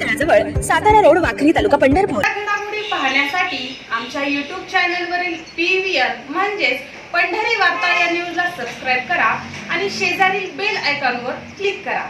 तळाजवळ Satara road Wakhari तालुका पंढरपूर. पाहण्यासाठी आमच्या YouTube चॅनलवरील पी व्ही आर म्हणजेच पंढरी वार्ता या न्यूजला सबस्क्राईब करा आणि शेजारील बेल आयकॉनवर क्लिक करा.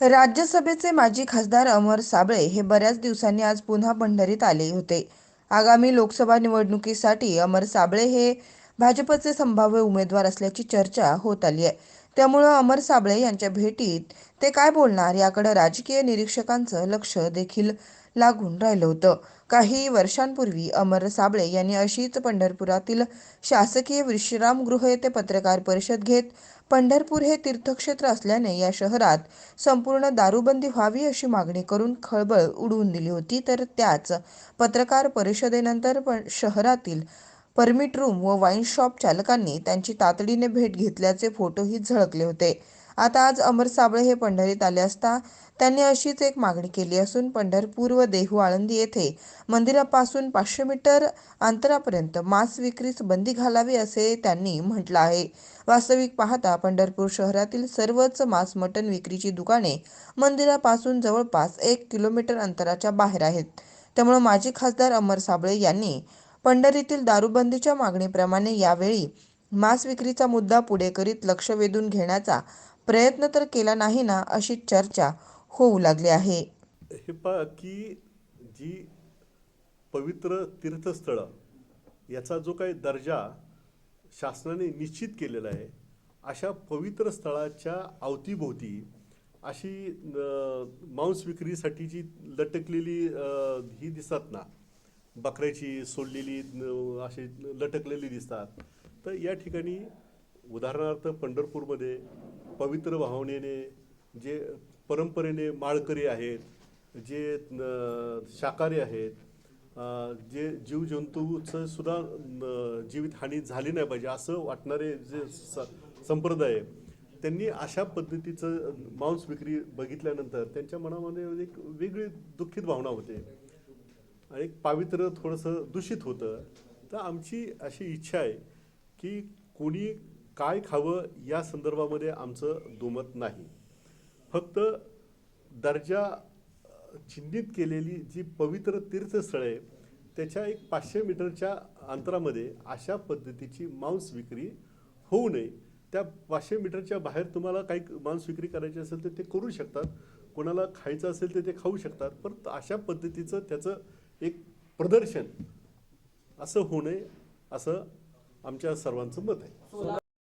राज्यसभेचे माजी खासदार अमर साबळे हे बऱ्याच दिवसांनी आज पुन्हा पंढरीत आले होते. आगामी लोकसभा निवडणुकीसाठी अमर साबळे हे भाजपचे संभाव्य उमेदवार असल्याची चर्चा होत आली आहे. त्यामुळं अमर साबळे यांच्या भेटीत ते काय बोलणार याकडे राजकीय निरीक्षकांचं लक्ष देखील लागून राहिलं होतं. काही वर्षांपूर्वी अमर साबळे यांनी अशीच पंढरपुरातील शासकीय विश्रामगृह येथे पत्रकार परिषद घेत पंढरपूर हे तीर्थक्षेत्र असल्याने या शहरात संपूर्ण दारूबंदी व्हावी अशी मागणी करून खळबळ उडवून दिली होती. तर त्याच पत्रकार परिषदेनंतर पण शहरातील परमिट रूम व वाईन शॉप चालकांनी त्यांची तातडीने भेट घेतल्याचे फोटोही झळकले होते. आता आज अमर साबळे हे पंढरीत आले असता त्यांनी अशीच एक मागणी केली असून पंढरपूर व देहू आळंदी येथे मंदिरापासून पाचशे मीटर अंतरापर्यंत मांस विक्रीस बंदी घालावी असे त्यांनी म्हटलं आहे. वास्तविक पाहता पंढरपूर शहरातील सर्वच मांस मटण विक्रीची दुकाने मंदिरापासून जवळपास एक किलोमीटर अंतराच्या बाहेर आहेत. त्यामुळे माजी खासदार अमर साबळे यांनी पंढरीतील दारूबंदीच्या मागणीप्रमाणे यावेळी मांस विक्रीचा मुद्दा पुढे करीत लक्ष वेधून घेण्याचा प्रयत्न तर केला नाही ना अशी चर्चा होऊ लागली आहे. हे पा की जी पवित्र तीर्थस्थळं याचा जो काही दर्जा शासनाने निश्चित केलेला आहे अशा पवित्र स्थळाच्या अवतीभोवती अशी मांस विक्रीसाठी जी लटकलेली ही दिसतात ना बकऱ्याची सोडलेली असे अशी लटकलेली दिसतात. तर या ठिकाणी उदाहरणार्थ पंढरपूरमध्ये पवित्र भावनेने जे परंपरेने माळकरी आहेत जे अं, शाकाहारी आहेत जे जीवजंतूचं सुद्धा जीवितहानी झाली नाही पाहिजे असं वाटणारे जे स संप्रदाय त्यांनी अशा पद्धतीचं मांस विक्री बघितल्यानंतर त्यांच्या मनामध्ये एक वेगळी दुःखित भावना होते. आणि एक पावित्र्य थोडंसं दूषित होतं. तर आमची अशी इच्छा आहे की कोणी काय खावं या संदर्भामध्ये आमचं दुमत नाही. फक्त दर्जा चिन्हित केलेली जी पवित्र तीर्थस्थळ आहे त्याच्या एक पाचशे मीटरच्या अंतरामध्ये अशा पद्धतीची मांस विक्री होऊ नये. त्या पाचशे मीटरच्या बाहेर तुम्हाला काही मांस विक्री करायची असेल तर ते करू शकतात. कोणाला खायचं असेल तर ते खाऊ शकतात. पण अशा पद्धतीचं त्याचं एक प्रदर्शन. असं होऊ नये असं आमच्या सर्वांचं मत आहे.